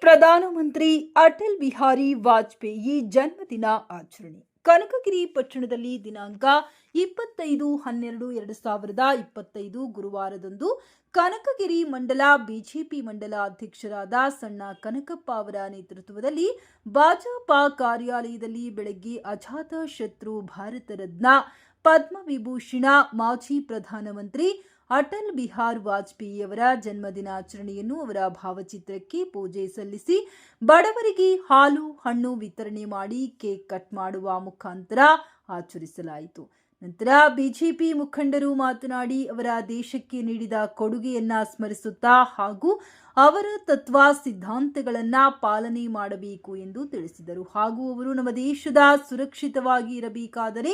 ಪ್ರಧಾನಮಂತ್ರಿ ಅಟಲ್ ಬಿಹಾರಿ ವಾಜಪೇಯಿ ಜನ್ಮದಿನ ಆಚರಣೆ. ಕನಕಗಿರಿ ಪಟ್ಟಣದಲ್ಲಿ ದಿನಾಂಕ ಇಪ್ಪತ್ತೈದು ಹನ್ನೆರಡು ಎರಡು ಸಾವಿರದ ಇಪ್ಪತ್ತೈದು ಗುರುವಾರದಂದು ಕನಕಗಿರಿ ಮಂಡಲ ಬಿಜೆಪಿ ಮಂಡಲ ಅಧ್ಯಕ್ಷರಾದ ಸಣ್ಣ ಕನಕಪ್ಪ ಅವರ ನೇತೃತ್ವದಲ್ಲಿ ಭಾಜಪ ಕಾರ್ಯಾಲಯದಲ್ಲಿ ಬೆಳಗ್ಗೆ ಅಜಾತ ಶತ್ರು ಭಾರತ ರತ್ನ ಪದ್ಮವಿಭೂಷಣ ಮಾಜಿ ಪ್ರಧಾನಮಂತ್ರಿ ಅಟಲ್ ಬಿಹಾರ್ ವಾಜಪೇಯಿಯವರ ಜನ್ಮದಿನಾಚರಣೆಯನ್ನು ಅವರ ಭಾವಚಿತ್ರಕ್ಕೆ ಪೂಜೆ ಸಲ್ಲಿಸಿ ಬಡವರಿಗೆ ಹಾಲು, ಹಣ್ಣು ವಿತರಣೆ ಮಾಡಿ ಕೇಕ್ ಕಟ್ ಮಾಡುವ ಮುಖಾಂತರ ಆಚರಿಸಲಾಯಿತು. ನಂತರ ಬಿಜೆಪಿ ಮುಖಂಡರು ಮಾತನಾಡಿ ಅವರ ದೇಶಕ್ಕೆ ನೀಡಿದ ಕೊಡುಗೆಯನ್ನ ಸ್ಮರಿಸುತ್ತಾ ಹಾಗೂ ಅವರ ತತ್ವ ಸಿದ್ಧಾಂತಗಳನ್ನ ಪಾಲನೆ ಮಾಡಬೇಕು ಎಂದು ತಿಳಿಸಿದರು. ಹಾಗೂ ಅವರು ನಮ್ಮ ದೇಶದ ಸುರಕ್ಷಿತವಾಗಿ ಇರಬೇಕಾದರೆ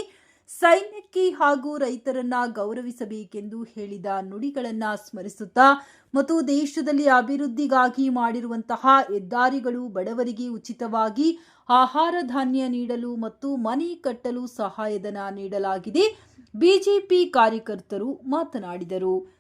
ಸೈನ್ಯಕ್ಕೆ ಹಾಗೂ ರೈತರನ್ನ ಗೌರವಿಸಬೇಕೆಂದು ಹೇಳಿದ ನುಡಿಗಳನ್ನ ಸ್ಮರಿಸುತ್ತಾ ಮತ್ತು ದೇಶದಲ್ಲಿ ಅಭಿವೃದ್ಧಿಗಾಗಿ ಮಾಡಿರುವಂತಹ ಹೆದ್ದಾರಿಗಳು ಬಡವರಿಗೆ ಉಚಿತವಾಗಿ ಆಹಾರ ಧಾನ್ಯ ನೀಡಲು ಮತ್ತು ಮನೆ ಕಟ್ಟಲು ಸಹಾಯಧನ ನೀಡಲಾಗಿದೆ. ಬಿಜೆಪಿ ಕಾರ್ಯಕರ್ತರು ಮಾತನಾಡಿದರು.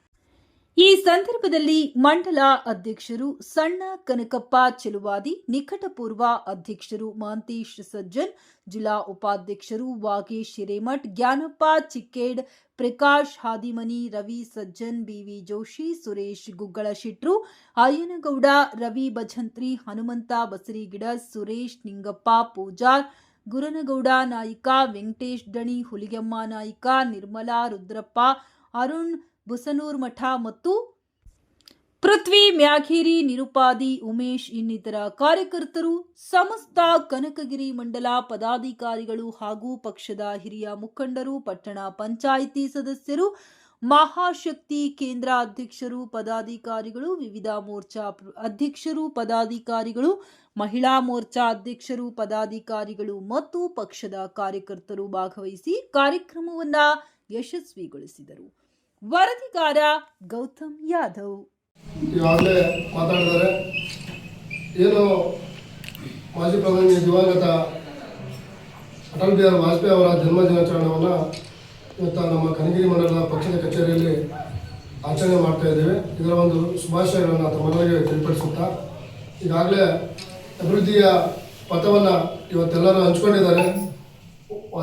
ಈ ಸಂದರ್ಭದಲ್ಲಿ ಮಂಡಲ ಅಧ್ಯಕ್ಷರು ಸಣ್ಣ ಕನಕಪ್ಪ ಚೆಲುವಾದಿ, ನಿಕಟಪೂರ್ವ ಅಧ್ಯಕ್ಷರು ಮಾಂತೇಶ್ ಸಜ್ಜನ್, ಜಿಲ್ಲಾ ಉಪಾಧ್ಯಕ್ಷರು ವಾಗೇಶ್ ಹಿರೇಮಠ್, ಜ್ಞಾನಪ್ಪ ಚಿಕ್ಕೇಡ್, ಪ್ರಕಾಶ್ ಹಾದಿಮನಿ, ರವಿ ಸಜ್ಜನ್, ಬಿವಿ ಜೋಶಿ, ಸುರೇಶ್ ಗುಗ್ಗಳಶೆಟ್ರು ಅಯ್ಯನಗೌಡ ರವಿ ಭಜಂತ್ರಿ, ಹನುಮಂತ ಬಸರಿಗಿಡ, ಸುರೇಶ್ ನಿಂಗಪ್ಪ ಪೂಜಾರ್, ಗುರನಗೌಡ ನಾಯಿಕ, ವೆಂಕಟೇಶ್ ಡಣಿ ಹುಲಿಗೆಮ್ಮ ನಾಯಿಕ, ನಿರ್ಮಲಾ ರುದ್ರಪ್ಪ, ಅರುಣ್ ಬುಸನೂರ್ ಮಠ ಮತ್ತು ಪೃಥ್ವಿ, ಮ್ಯಾಘೇರಿ, ನಿರುಪಾದಿ, ಉಮೇಶ್ ಇನ್ನಿತರ ಕಾರ್ಯಕರ್ತರು ಸಮಸ್ತ ಕನಕಗಿರಿ ಮಂಡಲ ಪದಾಧಿಕಾರಿಗಳು ಹಾಗೂ ಪಕ್ಷದ ಹಿರಿಯ ಮುಖಂಡರು, ಪಟ್ಟಣ ಪಂಚಾಯಿತಿ ಸದಸ್ಯರು, ಮಹಾಶಕ್ತಿ ಕೇಂದ್ರ ಅಧ್ಯಕ್ಷರು, ಪದಾಧಿಕಾರಿಗಳು, ವಿವಿಧ ಮೋರ್ಚಾ ಅಧ್ಯಕ್ಷರು, ಪದಾಧಿಕಾರಿಗಳು, ಮಹಿಳಾ ಮೋರ್ಚಾ ಅಧ್ಯಕ್ಷರು, ಪದಾಧಿಕಾರಿಗಳು ಮತ್ತು ಪಕ್ಷದ ಕಾರ್ಯಕರ್ತರು ಭಾಗವಹಿಸಿ ಕಾರ್ಯಕ್ರಮವನ್ನು ಯಶಸ್ವಿಗೊಳಿಸಿದರು. ವರದಿಗಾರ ಗೌತಮ್ ಯಾದವ್. ಈಗಾಗಲೇ ಮಾತಾಡಿದ್ದಾರೆ. ಏನು ಮಾಜಿ ಪ್ರಧಾನಿ ದಿವಂಗತ ಅಟಲ್ ಬಿಹಾರಿ ವಾಜಪೇಯಿ ಅವರ ಜನ್ಮ ದಿನಾಚರಣೆಯನ್ನು ಇವತ್ತು ನಮ್ಮ ಕನಗಿರಿ ಮಂಡಲದ ಪಕ್ಷದ ಕಚೇರಿಯಲ್ಲಿ ಆಚರಣೆ ಮಾಡ್ತಾ ಇದ್ದೇವೆ. ಇದರ ಒಂದು ಶುಭಾಶಯಗಳನ್ನು ತಮ್ಮೆಲ್ಲರಿಗೆ ತಿಳಿಪಡಿಸುತ್ತಾ, ಈಗಾಗಲೇ ಅಭಿವೃದ್ಧಿಯ ಪಥವನ್ನು ಇವತ್ತೆಲ್ಲರೂ ಹಂಚ್ಕೊಂಡಿದ್ದಾರೆ.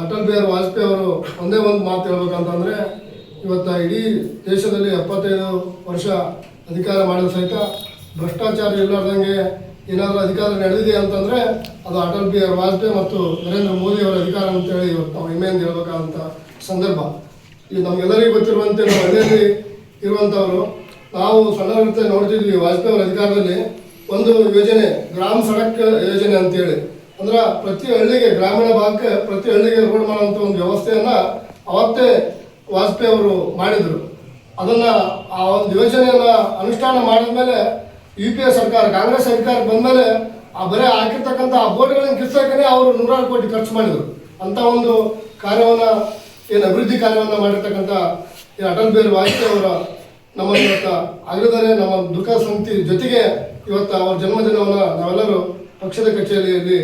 ಅಟಲ್ ಬಿಹಾರಿ ವಾಜಪೇಯಿ ಅವರು ಒಂದೇ ಒಂದು ಮಾತು ಹೇಳ್ಬೇಕಂತಂದ್ರೆ ಇವತ್ತು ಇಡೀ ದೇಶದಲ್ಲಿ ಎಪ್ಪತ್ತೈದು ವರ್ಷ ಅಧಿಕಾರ ಮಾಡಿದ ಸಹಿತ ಭ್ರಷ್ಟಾಚಾರ ಇಲ್ಲಾರ್ದಂಗೆ ಏನಾದರೂ ಅಧಿಕಾರ ನಡೆದಿದೆ ಅಂತಂದರೆ ಅದು ಅಟಲ್ ಬಿಹಾರಿ ವಾಜಪೇಯಿ ಮತ್ತು ನರೇಂದ್ರ ಮೋದಿ ಅವರ ಅಧಿಕಾರ ಅಂತೇಳಿ ಇವತ್ತು ನಾವು ಹೆಮ್ಮೆಯಿಂದ ಹೇಳಬೇಕಾದಂಥ ಸಂದರ್ಭ. ಈ ನಮಗೆಲ್ಲರಿಗೂ ಗೊತ್ತಿರುವಂತೆ ನಮ್ಮ ಮನೆಯಲ್ಲಿ ಇರುವಂಥವರು, ನಾವು ಸಣ್ಣ ನೋಡ್ತಿದ್ವಿ ವಾಜಪೇಯಿ ಅವರ ಅಧಿಕಾರದಲ್ಲಿ ಒಂದು ಯೋಜನೆ, ಗ್ರಾಮ ಸಡಕ್ ಯೋಜನೆ ಅಂತೇಳಿ. ಅಂದ್ರೆ ಪ್ರತಿ ಹಳ್ಳಿಗೆ, ಗ್ರಾಮೀಣ ಭಾಗಕ್ಕೆ ಪ್ರತಿ ಹಳ್ಳಿಗೆ ರೋಡ್ ಮಾಡುವಂಥ ಒಂದು ವ್ಯವಸ್ಥೆಯನ್ನು ಅವತ್ತೇ ವಾಜಪೇಯಿ ಅವರು ಮಾಡಿದರು. ಅದನ್ನು ಆ ಒಂದು ಯೋಜನೆಯನ್ನು ಅನುಷ್ಠಾನ ಮಾಡಿದ್ಮೇಲೆ ಯು ಪಿ ಎ ಸರ್ಕಾರ, ಕಾಂಗ್ರೆಸ್ ಸರ್ಕಾರ ಬಂದಮೇಲೆ ಆ ಬರೀ ಹಾಕಿರ್ತಕ್ಕಂಥ ಆ ಬೋರ್ಡ್ಗಳನ್ನು ಕಿತ್ಸಕ್ಕನೆ ಅವರು ನೂರಾರು ಕೋಟಿ ಖರ್ಚು ಮಾಡಿದರು. ಅಂಥ ಒಂದು ಕಾರ್ಯವನ್ನು, ಏನು ಅಭಿವೃದ್ಧಿ ಕಾರ್ಯವನ್ನು ಮಾಡಿರ್ತಕ್ಕಂಥ ಅಟಲ್ ಬಿಹಾರಿ ವಾಜಪೇಯಿ ಅವರ ನಮ್ಮ ಇವತ್ತು ಆಗಿರೋದಾರೆ ನಮ್ಮ ದುಃಖ ಸಮಿತಿ ಜೊತೆಗೆ ಇವತ್ತು ಅವರ ಜನ್ಮದಿನವನ್ನು ನಾವೆಲ್ಲರೂ ಪಕ್ಷದ ಕಚೇರಿಯಲ್ಲಿ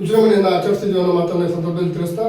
ವಿಜೃಂಭಣೆಯಿಂದ ಆಚರಿಸ್ತಿದ್ದೀವಿ ಅನ್ನೋ ಮಾತನ್ನು ಸಂದರ್ಭದಲ್ಲಿ ತಿಳಿಸ್ತಾ